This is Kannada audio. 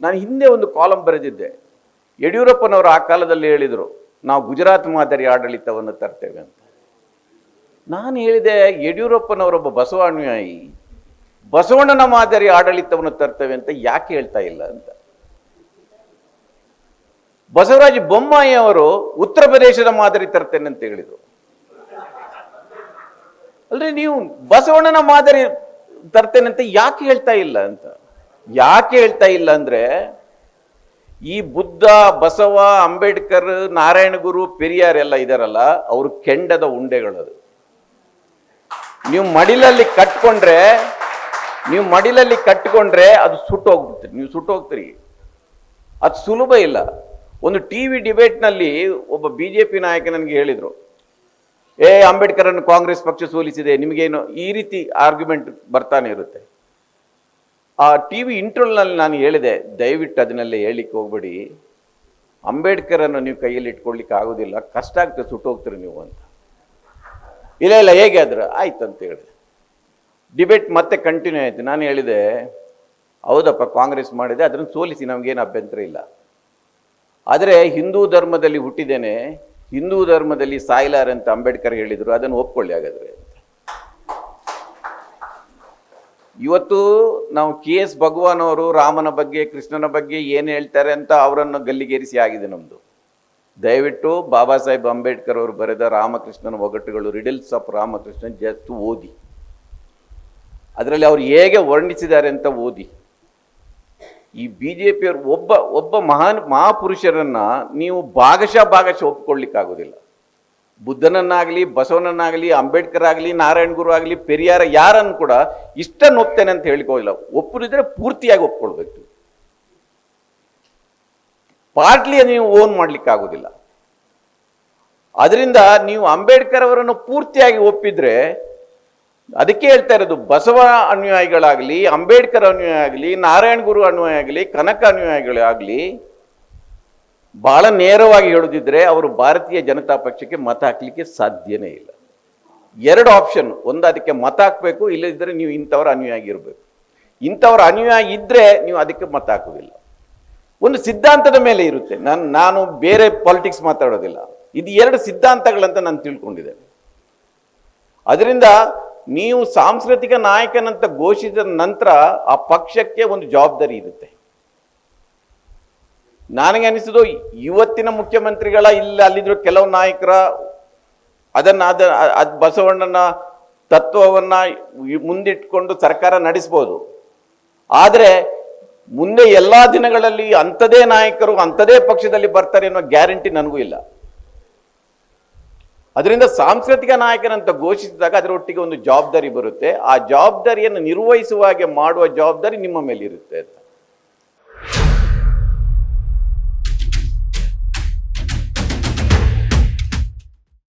ನಾನು ಹಿಂದೆ ಒಂದು ಕಾಲಂ ಬರೆದಿದ್ದೆ. ಯಡಿಯೂರಪ್ಪನವರು ಆ ಕಾಲದಲ್ಲಿ ಹೇಳಿದರು, ನಾವು ಗುಜರಾತ್ ಮಾದರಿ ಆಡಳಿತವನ್ನು ತರ್ತೇವೆ ಅಂತ. ನಾನು ಹೇಳಿದೆ ಯಡಿಯೂರಪ್ಪನವರೊಬ್ಬ ಬಸವಾನುಯಾಯಿ, ಬಸವಣ್ಣನ ಮಾದರಿ ಆಡಳಿತವನ್ನು ತರ್ತೇವೆ ಅಂತ ಯಾಕೆ ಹೇಳ್ತಾ ಇಲ್ಲ ಅಂತ. ಬಸವರಾಜ ಬೊಮ್ಮಾಯಿ ಅವರು, ಉತ್ತರ ಪ್ರದೇಶದ ಮಾದರಿ ತರ್ತೇನೆ ಅಂತ ಹೇಳಿದರು. ಅಲ್ರಿ, ನೀವು ಬಸವಣ್ಣನ ಮಾದರಿ ತರ್ತೇನೆ ಅಂತ ಯಾಕೆ ಹೇಳ್ತಾ ಇಲ್ಲ ಅಂತ. ಯಾಕೆ ಹೇಳ್ತಾ ಇಲ್ಲ ಅಂದರೆ ಈ ಬುದ್ಧ, ಬಸವ, ಅಂಬೇಡ್ಕರ್ ನಾರಾಯಣಗುರು ಪೆರಿಯಾರ್ ಎಲ್ಲ ಇದಾರಲ್ಲ, ಅವರು ಕೆಂಡದ ಉಂಡೆಗಳದು ನೀವು ಮಡಿಲಲ್ಲಿ ಕಟ್ಕೊಂಡ್ರೆ, ನೀವು ಮಡಿಲಲ್ಲಿ ಕಟ್ಕೊಂಡ್ರೆ ಅದು ಸುಟ್ಟೋಗ್ಬಿಡ್ತೀರಿ ನೀವು ಸುಟ್ಟೋಗ್ತೀರಿ ಅದು ಸುಲಭ ಇಲ್ಲ. ಒಂದು ಟಿ ವಿ ಡಿಬೇಟ್ನಲ್ಲಿ ಒಬ್ಬ ಬಿ ಜೆ ಪಿ ನಾಯಕ ನನಗೆ ಹೇಳಿದರು, ಏ, ಅಂಬೇಡ್ಕರನ್ನು ಕಾಂಗ್ರೆಸ್ ಪಕ್ಷ ಸೋಲಿಸಿದೆ, ನಿಮಗೇನು ಈ ರೀತಿ ಆರ್ಗ್ಯುಮೆಂಟ್ ಬರ್ತಾನೆ ಇರುತ್ತೆ? ಆ ಟಿ ವಿ ಇಂಟ್ರೋಲ್ನಲ್ಲಿ ನಾನು ಹೇಳಿದೆ, ದಯವಿಟ್ಟು ಅದನ್ನೆಲ್ಲ ಹೇಳಿಕ್ಕೆ ಹೋಗ್ಬೇಡಿ. ಅಂಬೇಡ್ಕರನ್ನು ನೀವು ಕೈಯಲ್ಲಿ ಇಟ್ಕೊಳ್ಳಿಕ್ಕೆ ಆಗೋದಿಲ್ಲ, ಕಷ್ಟ ಆಗ್ತದೆ ಸುಟ್ಟೋಗ್ತೀರಿ ನೀವು ಅಂತ. ಇಲ್ಲ ಇಲ್ಲ, ಹೇಗೆ ಆದ್ರೆ ಆಯ್ತು ಅಂತ ಹೇಳಿದೆ. ಡಿಬೇಟ್ ಮತ್ತೆ ಕಂಟಿನ್ಯೂ ಆಯಿತು. ನಾನು ಹೇಳಿದೆ, ಹೌದಪ್ಪ, ಕಾಂಗ್ರೆಸ್ ಮಾಡಿದೆ, ಅದನ್ನು ಸೋಲಿಸಿ, ನಮಗೇನು ಅಭ್ಯಂತರ ಇಲ್ಲ. ಆದರೆ ಹಿಂದೂ ಧರ್ಮದಲ್ಲಿ ಹುಟ್ಟಿದ್ದೇನೆ, ಹಿಂದೂ ಧರ್ಮದಲ್ಲಿ ಸಾಯ್ಲಾರ್ ಅಂತ ಅಂಬೇಡ್ಕರ್ ಹೇಳಿದರು, ಅದನ್ನು ಒಪ್ಕೊಳ್ಳಿ ಹಾಗಾದ್ರೆ ಅಂತ ಇವತ್ತು ನಾವು ಕೆ ಎಸ್ ಭಗವಾನ್ ಅವರು ರಾಮನ ಬಗ್ಗೆ, ಕೃಷ್ಣನ ಬಗ್ಗೆ ಏನು ಹೇಳ್ತಾರೆ ಅಂತ ಅವರನ್ನು ಗಲ್ಲಿಗೇರಿಸಿ ಆಗಿದೆ ನಮ್ಮದು ದಯವಿಟ್ಟು ಬಾಬಾ ಸಾಹೇಬ್ ಅಂಬೇಡ್ಕರ್ ಅವರು ಬರೆದ ರಾಮಕೃಷ್ಣನ ಒಗಟುಗಳು, ರಿಡಲ್ಸ್ ಆಫ್ ರಾಮಕೃಷ್ಣ ಜಸ್ಟ್ ಓದಿ. ಅದರಲ್ಲಿ ಅವರು ಹೇಗೆ ವರ್ಣಿಸಿದ್ದಾರೆ ಅಂತ ಓದಿ. ಈ ಬಿ ಜೆ ಪಿಯವರು ಒಬ್ಬ ಒಬ್ಬ ಮಹಾನ್ ಮಹಾಪುರುಷರನ್ನ ನೀವು ಭಾಗಶಃ ಭಾಗಶಃ ಒಪ್ಕೊಳ್ಳಿಕ್ಕಾಗೋದಿಲ್ಲ ಬುದ್ಧನನ್ನಾಗಲಿ, ಬಸವನನ್ನಾಗಲಿ ಅಂಬೇಡ್ಕರ್ ಆಗಲಿ ನಾರಾಯಣ ಗುರು ಆಗಲಿ ಪೆರಿಯಾರ ಯಾರನ್ನು ಕೂಡ ಇಷ್ಟ ಒಪ್ತೇನೆ ಅಂತ ಹೇಳಿಕೋಗಿಲ್ಲ ಒಪ್ಪದಿದ್ರೆ ಪೂರ್ತಿಯಾಗಿ ಒಪ್ಕೊಳ್ಬೇಕು. ಪಾರ್ಟ್ಲಿ ನೀವು ಓನ್ ಮಾಡ್ಲಿಕ್ಕಾಗೋದಿಲ್ಲ ಅದರಿಂದ ನೀವು ಅಂಬೇಡ್ಕರ್ ಅವರನ್ನು ಪೂರ್ತಿಯಾಗಿ ಒಪ್ಪಿದ್ರೆ, ಅದಕ್ಕೆ ಹೇಳ್ತಾ ಇರೋದು ಬಸವ ಅನುಯಾಯಿಗಳಾಗಲಿ, ಅಂಬೇಡ್ಕರ್ ಅನುಯಾಯಿ ಆಗಲಿ ನಾರಾಯಣ ಗುರು ಅನುಯಾಯಿ ಆಗಲಿ ಕನಕ ಅನುಯಾಯಿಗಳಾಗಲಿ ಬಹಳ ನೇರವಾಗಿ ಹೇಳುದಿದ್ರೆ ಅವರು ಭಾರತೀಯ ಜನತಾ ಪಕ್ಷಕ್ಕೆ ಮತ ಹಾಕ್ಲಿಕ್ಕೆ ಸಾಧ್ಯನೇ ಇಲ್ಲ. ಎರಡು ಆಪ್ಷನ್ ಒಂದು ಅದಕ್ಕೆ ಮತ ಹಾಕಬೇಕು ಇಲ್ಲದಿದ್ದರೆ ನೀವು ಇಂಥವ್ರ ಅನುಯಾಯಿ ಇರಬೇಕು. ಇಂಥವ್ರ ಅನ್ವಯ ಇದ್ರೆ ನೀವು ಅದಕ್ಕೆ ಮತ ಹಾಕುವುದಿಲ್ಲ. ಒಂದು ಸಿದ್ಧಾಂತದ ಮೇಲೆ ಇರುತ್ತೆ. ನಾನು ನಾನು ಬೇರೆ ಪಾಲಿಟಿಕ್ಸ್ ಮಾತಾಡೋದಿಲ್ಲ. ಇದು ಎರಡು ಸಿದ್ಧಾಂತಗಳಂತ ನಾನು ತಿಳ್ಕೊಂಡಿದ್ದೇನೆ. ಅದರಿಂದ ನೀವು ಸಾಂಸ್ಕೃತಿಕ ನಾಯಕನಂತ ಘೋಷಿಸಿದ ನಂತರ ಆ ಪಕ್ಷಕ್ಕೆ ಒಂದು ಜವಾಬ್ದಾರಿ ಇರುತ್ತೆ. ನನಗೆ ಅನಿಸಿದ್ದು ಇವತ್ತಿನ ಮುಖ್ಯಮಂತ್ರಿಗಳ ಇಲ್ಲ, ಅಲ್ಲಿದ್ರು ಕೆಲವು ನಾಯಕರ ಅದನ್ನ, ಅದ ಬಸವಣ್ಣನ ತತ್ವವನ್ನ ಮುಂದಿಟ್ಕೊಂಡು ಸರ್ಕಾರ ನಡೆಸ್ಬೋದು. ಆದರೆ ಮುಂದೆ ಎಲ್ಲಾ ದಿನಗಳಲ್ಲಿ ಅಂಥದೇ ನಾಯಕರು ಅಂಥದೇ ಪಕ್ಷದಲ್ಲಿ ಬರ್ತಾರೆ ಅನ್ನೋ ಗ್ಯಾರಂಟಿ ನನಗೂ ಇಲ್ಲ. ಅದರಿಂದ ಸಾಂಸ್ಕೃತಿಕ ನಾಯಕನಂತ ಘೋಷಿಸಿದಾಗ ಅದರೊಟ್ಟಿಗೆ ಒಂದು ಜವಾಬ್ದಾರಿ ಬರುತ್ತೆ. ಆ ಜವಾಬ್ದಾರಿಯನ್ನು ನಿರ್ವಹಿಸುವ ಹಾಗೆ ಮಾಡುವ ಜವಾಬ್ದಾರಿ ನಿಮ್ಮ ಮೇಲೆ ಇರುತ್ತೆ ಅಂತ.